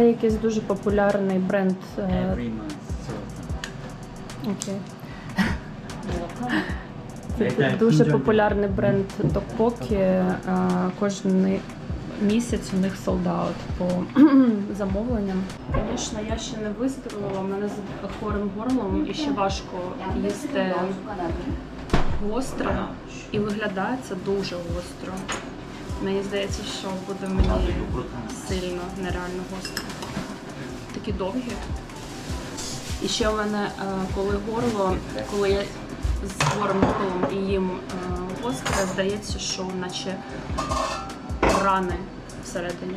Це якийсь дуже популярний бренд. е, Every month. Окей. Це дуже популярний бренд токпокі. Кожен місяць у них солдаут по замовленням. Звісно, я ще не виздоровила, в мене з хворим горлом і ще важко їсти гостро. І виглядає це дуже гостро. Мені здається, що буде мені сильно, нереально гостро. Такі довгі. І ще в мене, е, коли горло, коли я з хворим горлом і їм е, гостре, здається, що наче рани всередині.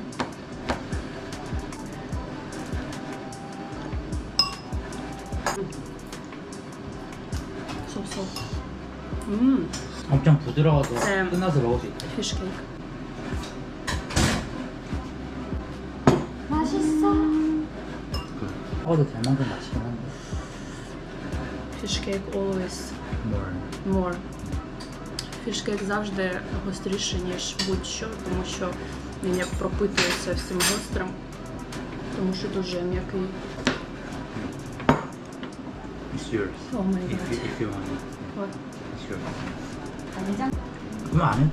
Соус. Мм, 엄청 부드러워서 네. 끝나서 먹을 수 있다. фішкейк. 먹 어도 될 만큼 맛있긴 한데. Фішкейк always More. more. Фішкейк завжди гостріше, ніж будь-що, тому що він як пропитується всім гострим, тому що дуже м'який. It's yours. О май If you, гад. if you want it. От. It's yours. 그거 안 해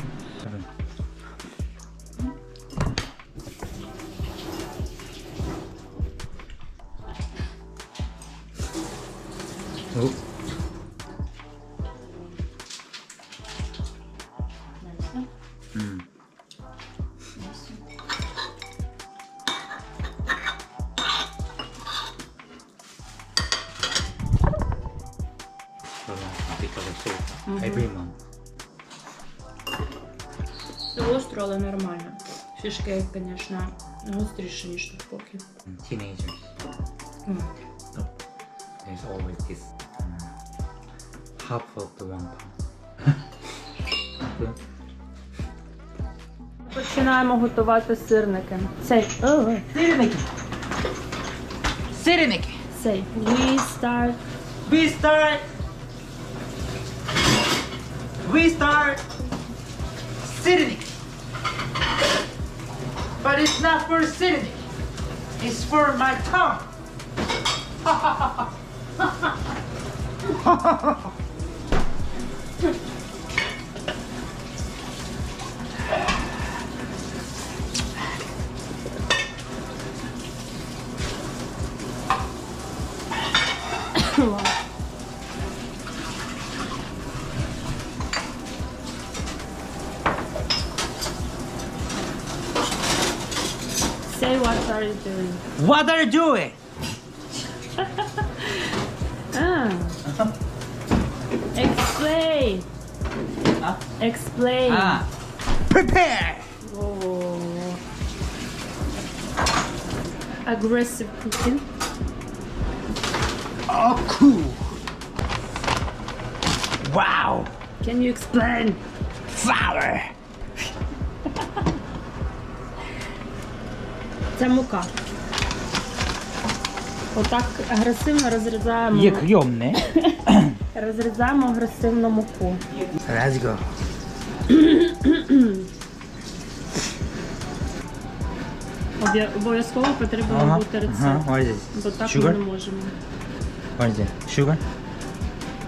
колесо, хай виймемо. Остро, але нормально. Фішки, звісно, гостріше, ніж тут поки. Teenagers. There's always this um, half of the one pound. Починаємо готувати сирники. Цей. О, сирники. Сирники. Цей. We start. We start. we start sitting. But it's not for sitting. It's for my tongue. What are you doing? Explain. Explain. Ah. Prepare. Oh. Aggressive cooking. Oh, cool. Wow. Can you explain? Flower. Zamukah. Отак агресивно розрізаємо. Як йомне. розрізаємо агресивно муку. Let's go. Обов'язково потрібно ага, бути рецепт. Ага. Бо так Sugar? ми не можемо. Ось здесь. Sugar?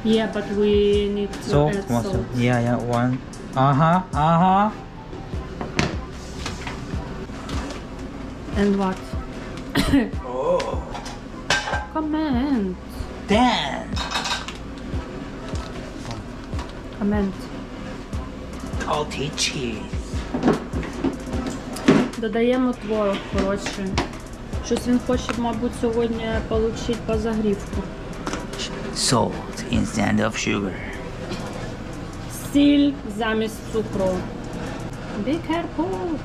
Yeah, but we need to so, add salt. salt. Yeah, yeah, one. Ага, ага. And what? Comment. Then. Comment. Salty cheese. Додаємо творог, коротше. Щось він хоче, мабуть, сьогодні отримати по загрівку. Salt instead of sugar. Сіль замість цукру. Be careful.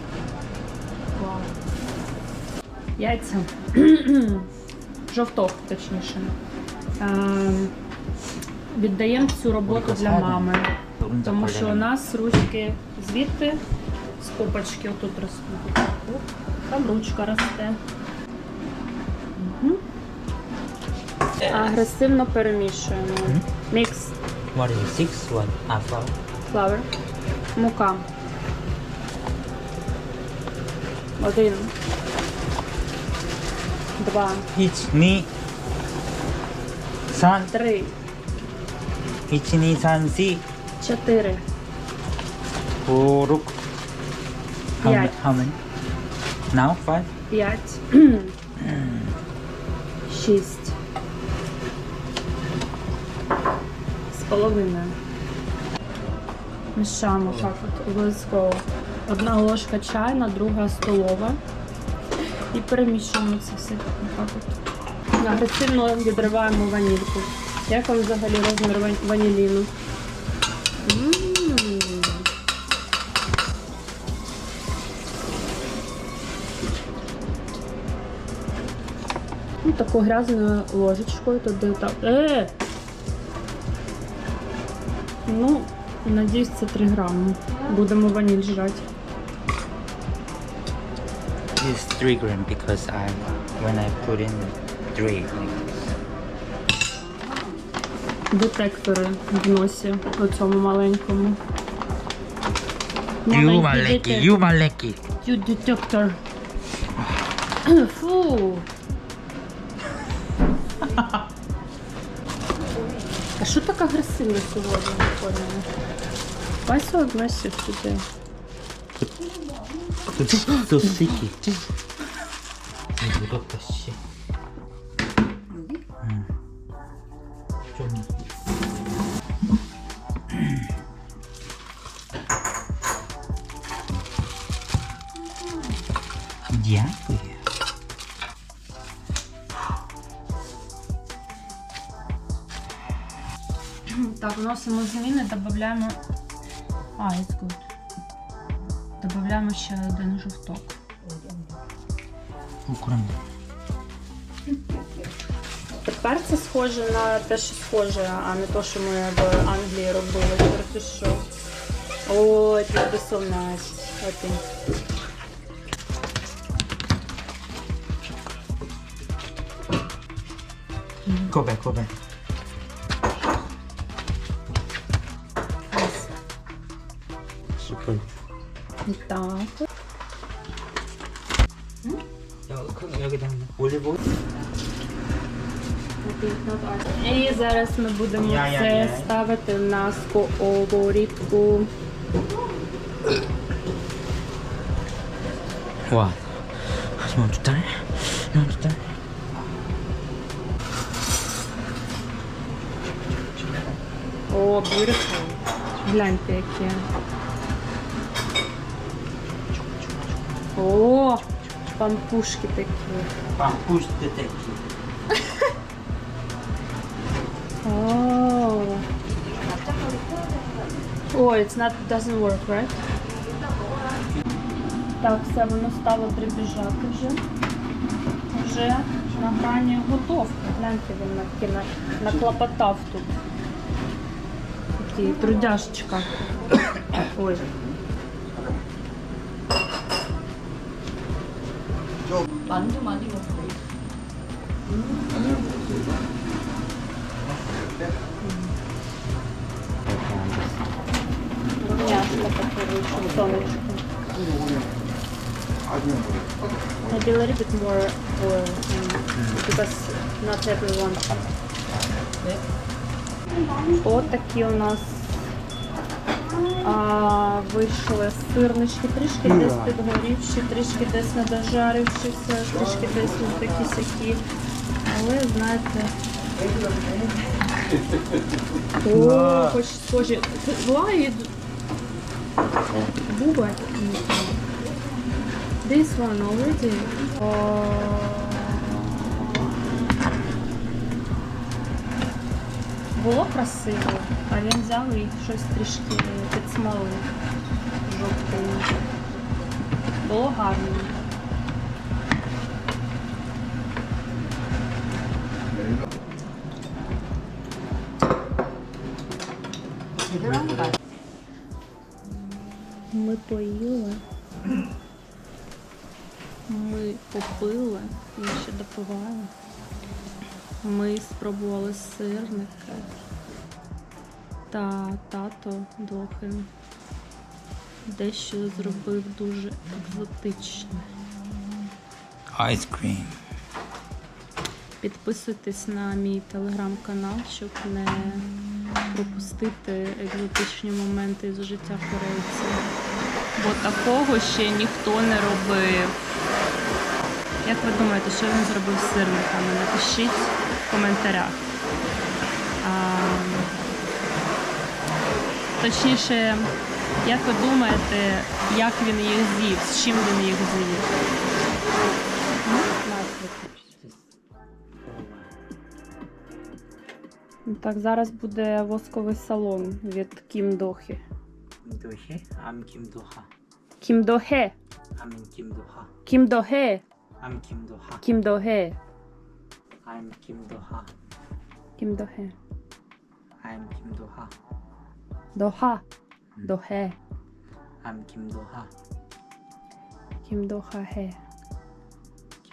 Вау. Яйця. Жовток, точніше. Ем, Віддаємо цю роботу для мами. Тому що у нас ручки звідти з копочки отут ростуть. Там ручка росте. Агресивно перемішуємо. Мікс флавер. Мука. Один. Два, 1、2、3、три, 1、2、3、4、чотири, 5、6. How, П'ять. how many? Now 5? п'ять, шість. З половиною. Мішаємо так от обов'язково. Одна ложка чайна, друга столова. І перемішуємо це все так от. Агресивно відриваємо ванільку. Як вам взагалі розмір ван- ваніліну? М. Ну, таку грязною ложечкою туди так. Е! Ну, надіюсь, це 3 грами. Будемо ваніль жрати. 3 gram because I when I put in 3 like Детектори в носі у цьому маленькому. You Маленький you маленький. You детектор. Фу. А що так агресивно сьогодні виходимо? Why so aggressive today? so sticky. 이 무겁다 씨. 응. 좀 Дякую. Так, вносимо зміни, додаємо. А, Додаємо ще один жовток. Укром. Тепер це схоже на те, що схоже, а не те, що ми в Англії робили. Через що. О, it will be so nice, Go back, go back. Так. 여기 여기다 올리브 오일. І зараз ми будемо Я, я, це я. ставити на сковорідку. 와. 이만 두 달? 이만 두 달? О, beautiful. Гляньте, яке. О, пампушки такі. Пампушки такі. О. О, it's not doesn't work, right? Так, все, воно стало прибіжати вже. Вже на грані готовки. Гляньте, він таки на, наклопотав тут. Такий трудяшечка. Ой. 만두 많이 먹고 М'ясо таке вийшло, сонечко. Maybe a little bit more oil mm, because not everyone. От такі у нас а, вийшли сирнички, трішки десь підгорівші, трішки десь не дожарившися, трішки десь не такі сякі. Але знаєте. О, хоч схожі. Why? Буба. This one already. Було красиво, а він взяв і щось трішки підсмалив жовтий. Було гарно. Ми поїли, ми попили, ми ще допивали. Ми спробували сирники та тато Дохин дещо зробив дуже екзотичне. Ice cream. Підписуйтесь на мій телеграм-канал, щоб не пропустити екзотичні моменти з життя корейців. Бо такого ще ніхто не робив. Як ви думаєте, що він зробив з сирниками? Напишіть в коментарях. А, Точніше, як ви думаєте, як він їх з'їв, з чим він їх з'їв? Так, зараз буде восковий салон від Кім Дохи. Kim Do Hee. I'm Kim Do Ha. Кім Дохе. I'm in Kim Do Ha. Кім Do-hye. I'm Kim Do-ha. Kim Do-ha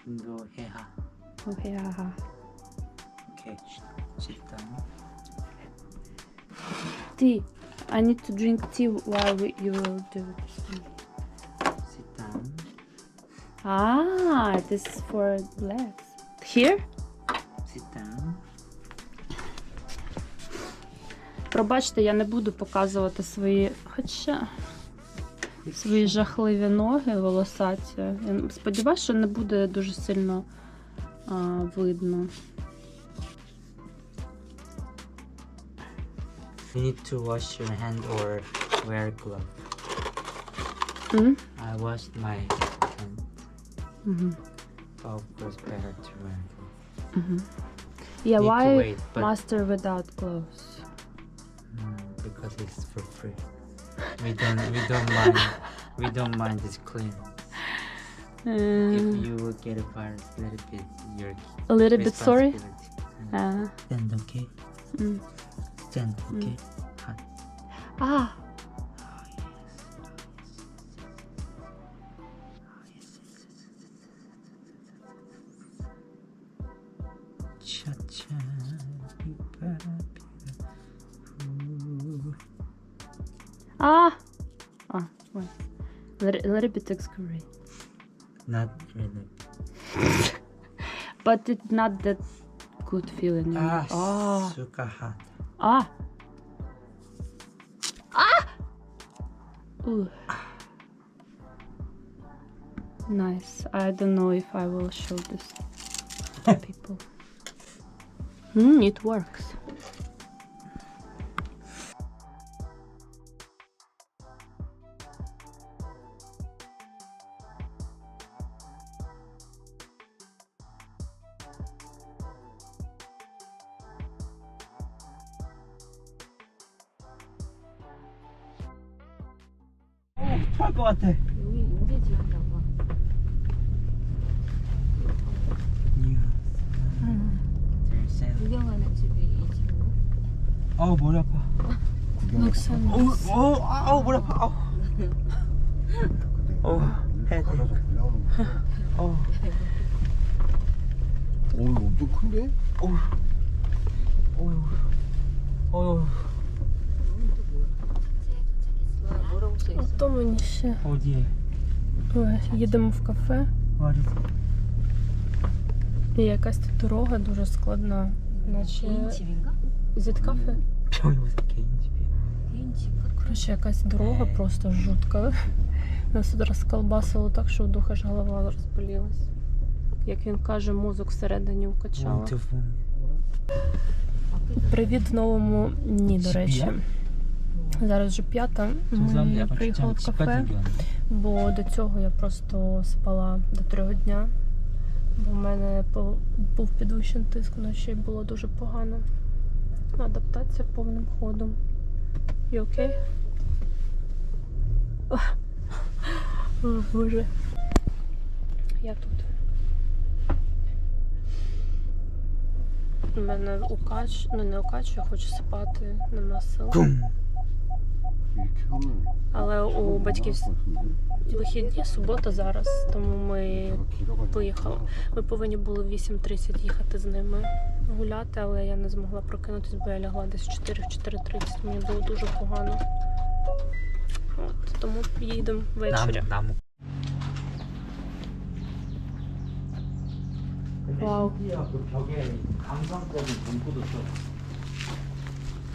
Kim Do-hye Ha. Do-hye Ha. Tea. I need to drink tea while we, you will do it. Sit down. Ah, this is for legs. Here? Sit down. Пробачте, я не буду показувати свої. Хоча свої жахливі ноги волосаті. Я сподіваюся, що не буде дуже сильно а, видно. You need to wash your hand or wear glove. М? I washed my hand. Мгм. But of course better to wear glove. Мгм. Yeah, Need why wait, master without gloves? Because it's for free. We don't we don't mind we don't mind this clean. if uh, you will get a virus, let it be your a little bit sorry. Uh, ah. Stand okay. mm. Stand okay. Mm. Ah, Little, little bit excoriate. Not really. But it's not that good feeling. Ah, Ah. super hot. Ah. Ah. Ooh. Nice. I don't know if I will show this to people. Hmm, it works. 토할 것 같아. 여기 인제 지었나 봐. 구경하는 집이 이 집인가? 아우 머리 아파. Looks so 어우 어우 아우 머리 아파. 아우. 어우 헤드. 어우 오 이거 엄청 큰데? 어우 ще. Е, їдемо в кафе. І якась тут дорога дуже складна. Наче... Зід? Коротше, якась дорога просто жутка. Нас тут розколбасило так, що в духа ж голова розболілась. Як він каже, мозок всередині вкачала. Привіт в новому дні, до речі. Зараз вже п'ята. Ми приїхали в кафе, бо до цього я просто спала до трьох дня. Бо в мене був підвищений тиск, вночі і було дуже погано. Адаптація повним ходом. You okay? О, Боже. Я тут. У мене укач, ну не укач, я хочу спати, нема сил. Але у батьків вихідні субота зараз, тому ми поїхали. Ми повинні були в 8.30 їхати з ними гуляти, але я не змогла прокинутися, бо я лягла десь 4 в 4.30, Мені було дуже погано. От, Тому їдемо ввечері. Вау.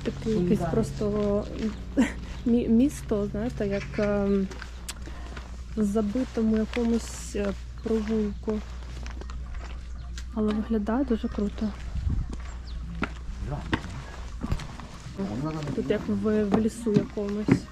Такий якийсь просто місто, знаєте, як ем, в забитому якомусь е, провулку. Але виглядає дуже круто. Тут як в, в лісу якомусь.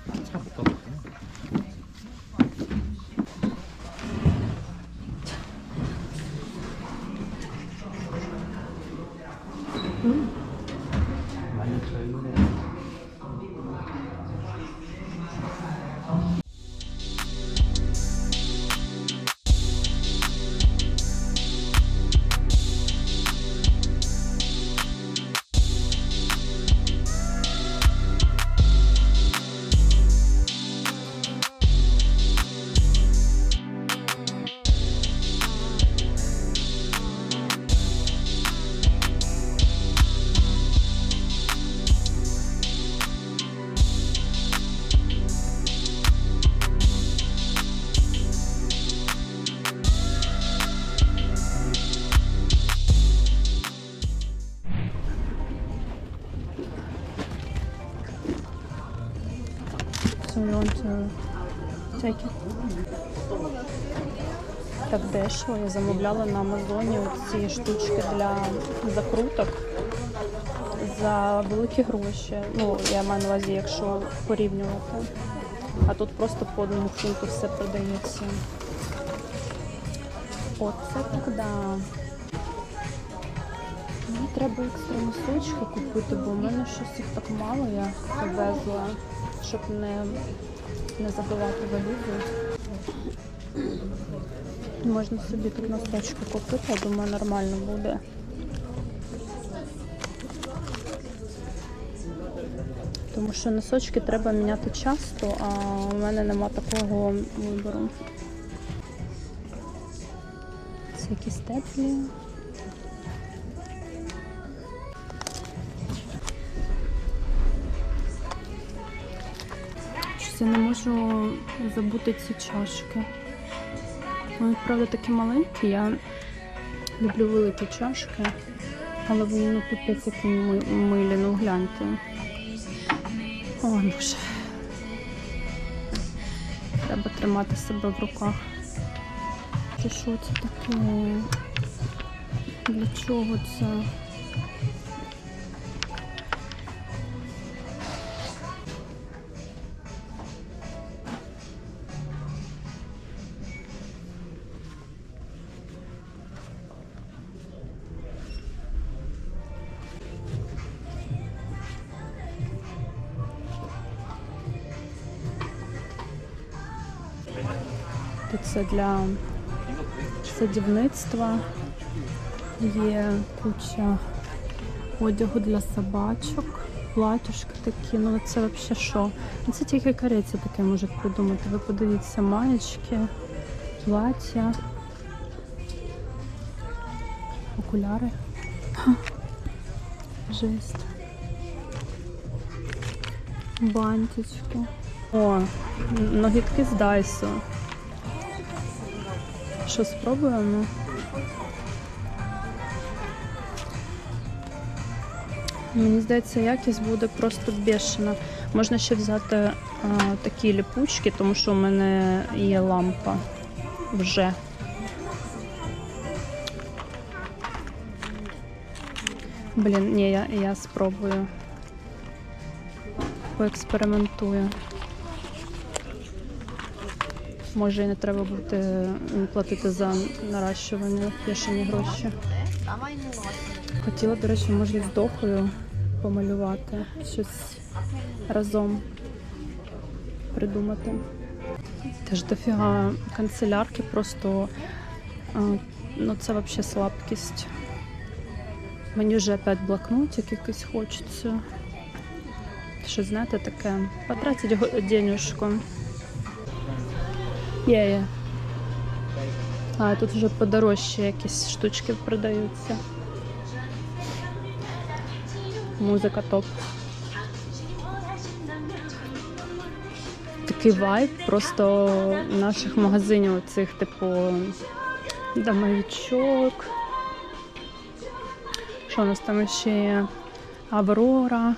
Дешево. Я замовляла на Амазоні ці штучки для закруток за великі гроші. Ну, я маю на увазі, якщо порівнювати. А тут просто по одному фунту все продається. Оце так да. Мені треба екстра носочки купити, бо в мене щось їх так мало я привезла, щоб не, не забивати валізу. Можна собі тут носочки купити, я думаю, нормально буде. Тому що носочки треба міняти часто, а у мене нема такого вибору. Це якісь теплі. Я не можу забути ці чашки. Вони, правда, такі маленькі. Я люблю великі чашки, але вони ну, пипець які милі, ну гляньте. О, боже. Треба тримати себе в руках. Це що це таке? Для чого це? Це для садівництва. Є куча одягу для собачок, платюшки такі. Ну це взагалі що? Ну, Це тільки корейці таке можуть придумати. Ви подивіться, маєчки, плаття, окуляри. Жесть. Бантички. О, ногітки з Дайсу. Що спробуємо? Мені здається, якість буде просто бешена. Можна ще взяти а, такі ліпучки, тому що у мене є лампа вже. Блін, ні, я, я спробую. Поекспериментую. Може і не треба буде платити за наращування бешені гроші. Хотіла, до речі, може з дохою помалювати щось разом придумати. Теж дофіга канцелярки, просто ну це взагалі слабкість. Мені вже опять блокнотик якийсь хочеться. Щось, знаєте, таке. Потратить денежку. Є, є. А, тут вже подорожче якісь штучки продаються. Музика топ. Такий вайб просто наших магазинів, цих, типу, домовичок, Що у нас там ще є? Аврора.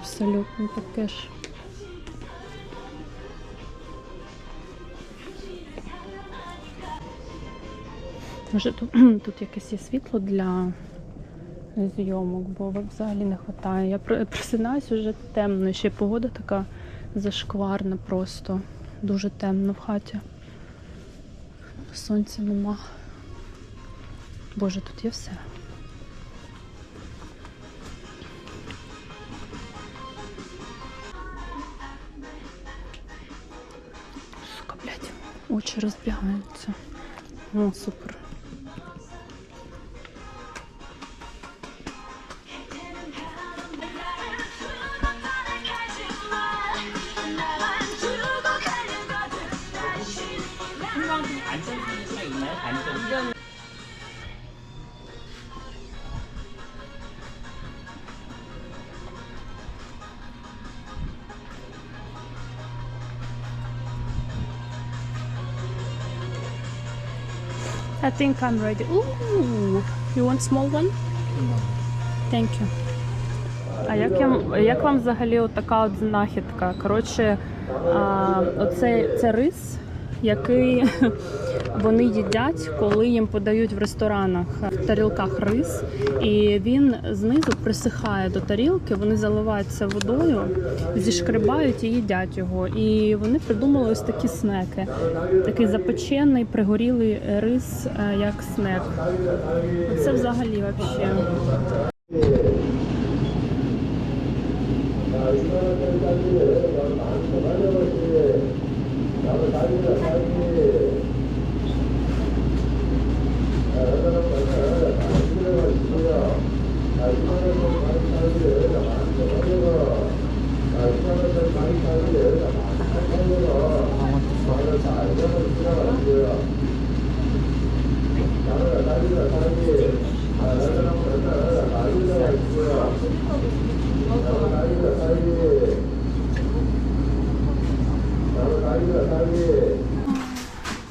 Абсолютно таке ж. Може тут, тут якесь є світло для зйомок, бо взагалі не вистачає. Я просинаюсь вже темно, ще погода така зашкварна просто. Дуже темно в хаті. Сонця нема. Боже, тут є все. Сука, блядь, очі розбігаються. О, супер. Think I'm ready. Ooh, you want small one? Thank you. А як, я, як вам взагалі от така от знахідка? Коротше, а, оце це рис, який вони їдять, коли їм подають в ресторанах в тарілках рис, і він знизу присихає до тарілки, вони заливаються водою, зішкрибають і їдять його. І вони придумали ось такі снеки. Такий запечений, пригорілий рис е, як снек. Це взагалі взагалі.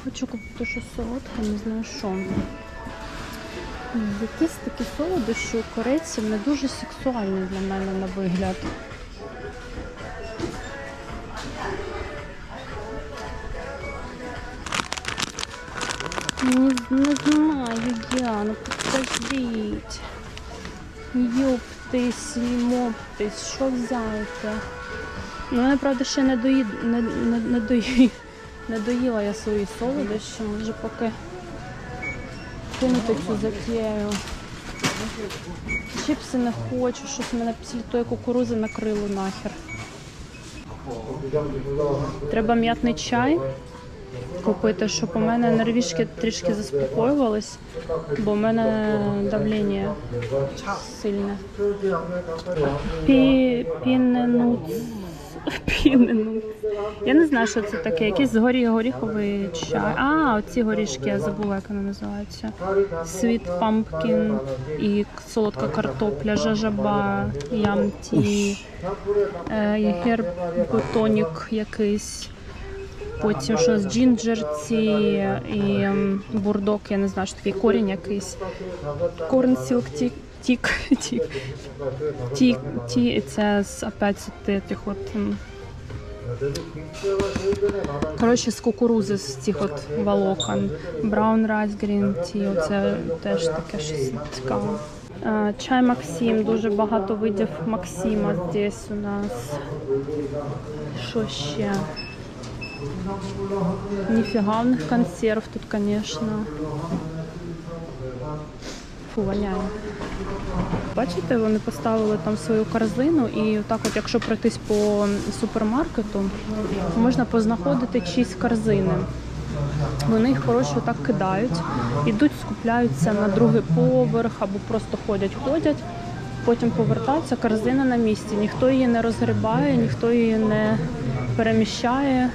Хочу купити щось солодке, не знаю що. Якісь такі солодощі у корейців не дуже сексуальні для мене на вигляд. Не, не знаю я, ну подождіть. Йоптись, моптись, що взяти? Ну, я, правда, ще не, доїд... не, не, не, дої... не доїла я свої солодощі, може поки кинути цю затію. Чіпси не хочу, щось мене після тої кукурузи накрило нахер. Треба м'ятний чай купити, щоб у мене нервішки трішки заспокоювались, бо в мене давлення сильне. Пі... Піненуц. Піненуц. Я не знаю, що це таке. Якийсь горі... горіховий чай. А, оці горішки, я забула, як вони називаються. Sweet pumpkin і солодка картопля, жажаба, ямті, е, герб-тонік якийсь. Потім що з джинджерці і бурдок, я не знаю, що такий корінь якийсь. Корн сілк тік. Тік, тік, ті, це з опять тих от. Коротше, з кукурузи з цих от волокон. Brown rice, green tea, оце теж таке щось цікаве. Чай Максим, дуже багато видів Максима здесь у нас. Що ще? Ніфіга в них консерв тут, звісно. Фу, воняє. Бачите, вони поставили там свою корзину, і так, от, якщо пройтись по супермаркету, можна познаходити чиїсь корзини. Вони їх коротше так кидають, ідуть, скупляються на другий поверх або просто ходять, ходять. Потім повертаються, корзина на місці. Ніхто її не розгрібає, ніхто її не переміщає.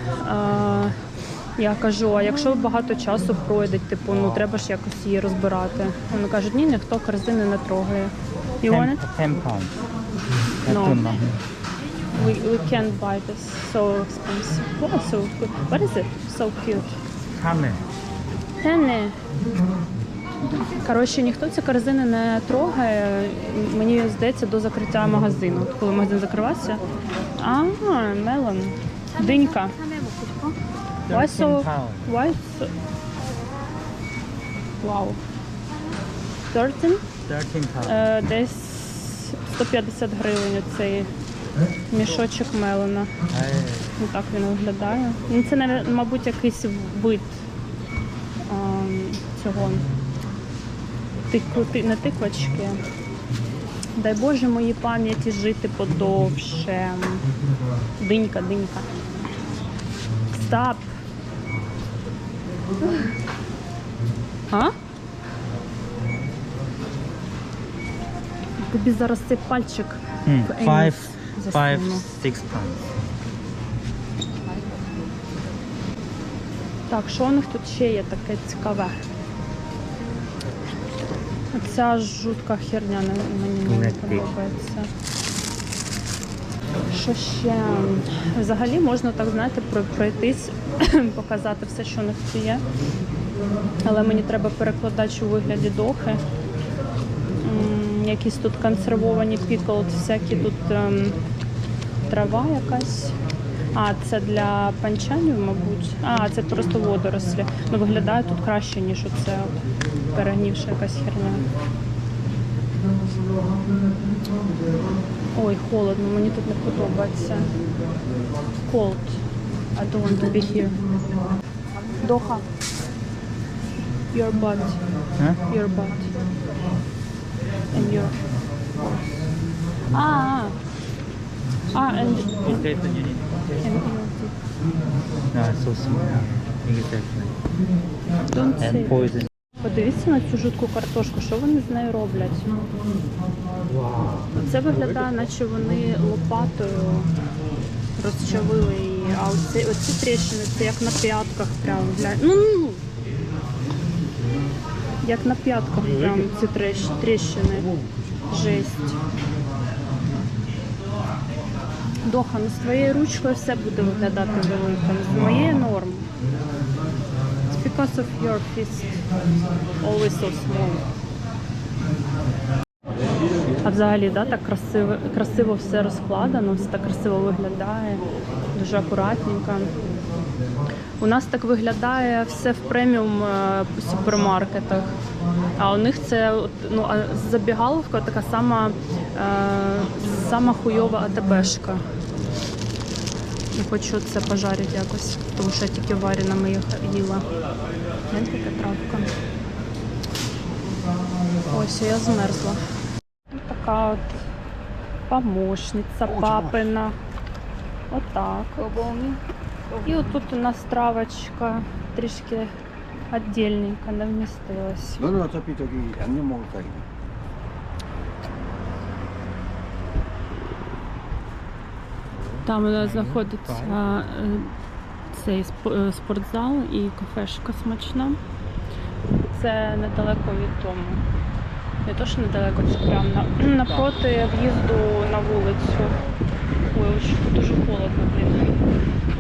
Я кажу, а якщо багато часу пройде, типу, ну треба ж якось її розбирати. Вони кажуть, ні, ніхто корзини не трогає. You want it? 10 pounds. No. We, we can't buy this. So expensive. Oh, so good. What is it? So cute. Camel. Penne. Коротше, ніхто ці корзини не трогає. Мені здається, до закриття магазину. От Коли магазин закривався. А, мелон. Динька. Why so? pounds. Why so? Wow. 13? 13 pounds. Е, десь 150 гривень цей мішочок мелена. Ну, так він виглядає. Ну, це, навер- мабуть, якийсь вид ем, цього тикву, ти- не тиквочки. Дай Боже моїй пам'яті жити подовше. Динька, динька. Stop. А? Тобі зараз цей пальчик Hmm, в five, five, six pounds. Так, що у них тут ще є таке цікаве? Ця жутка херня мені не Не подобається. Що ще? Взагалі можна так, знаєте, пройтись, показати все, що у них є. Але мені треба перекладач у вигляді дохи. Якісь тут консервовані піклд, всякі тут ем, трава якась. А, це для панчанів, мабуть. А, це просто водорослі. Ну, виглядає тут краще, ніж оце перегнівша якась херня. Ой, холодно, мені тут не подобається. Cold. I don't want to be here. Доха. Your butt. Your butt. And your... А, а. А, and, and. Don't say. And poison. Подивіться на цю жутку картошку, що вони з нею роблять. Це виглядає, наче вони лопатою розчавили її, а оці, оці тріщини це як на п'ятках прям. глянь. Ну, ну, ну. Як на п'ятках прям ці трещ- тріщини. Жесть. Доха, ну з твоєю ручкою все буде виглядати великим. З моєю норм. Because of your fist. Always so small. А взагалі, да, так красиво, красиво все розкладено, все так красиво виглядає, дуже акуратненько. У нас так виглядає все в преміум е, супермаркетах. А у них це ну, забігаловка така сама, е, сама хуйова АТБшка. Я хочу це пожарити якось, тому що я тільки вареними їх їла. Знаєте, така травка. Ось, я змерзла. Така от помощниця папина. Отак. І отут у нас травочка трішки віддільненька, не вмістилась. Ну, ну, це піток і не можу Там у знаходиться е, цей е, спортзал і кафешка смачна. Це недалеко від дому. Не то, що недалеко, це прямо на, напроти в'їзду на вулицю. Ой, уж дуже холодно, блин.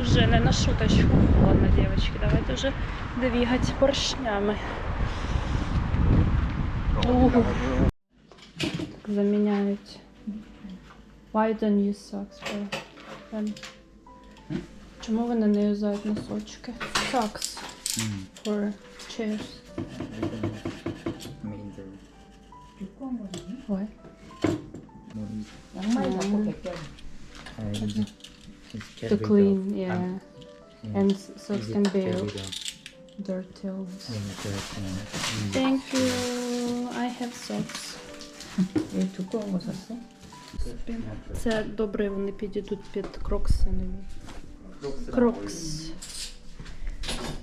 Уже не на шуточку холодно, девочки. Давайте вже двигать поршнями. Угу. Заміняють. Why don't you socks for them? Чому вони не юзають носочки? Socks Mm. for chairs. Mean the Why? more easy. 양말 음. 갖고 뺄게. Uh, easy. It's To carried clean, off. yeah. Um, yeah. And socks Easy can to be carry off. dirty always. When it's dirty, yeah. Mm. Thank you. I have socks. 왜 두꺼운 거 샀어? Це добре, вони підійдуть під крокси. Крокс.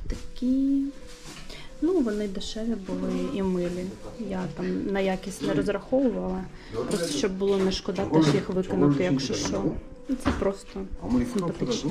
Такі. Ну, вони дешеві були і милі. Я там на якість не розраховувала. Просто щоб було не шкода теж їх викинути, якщо що. Ну, це просто симпатично.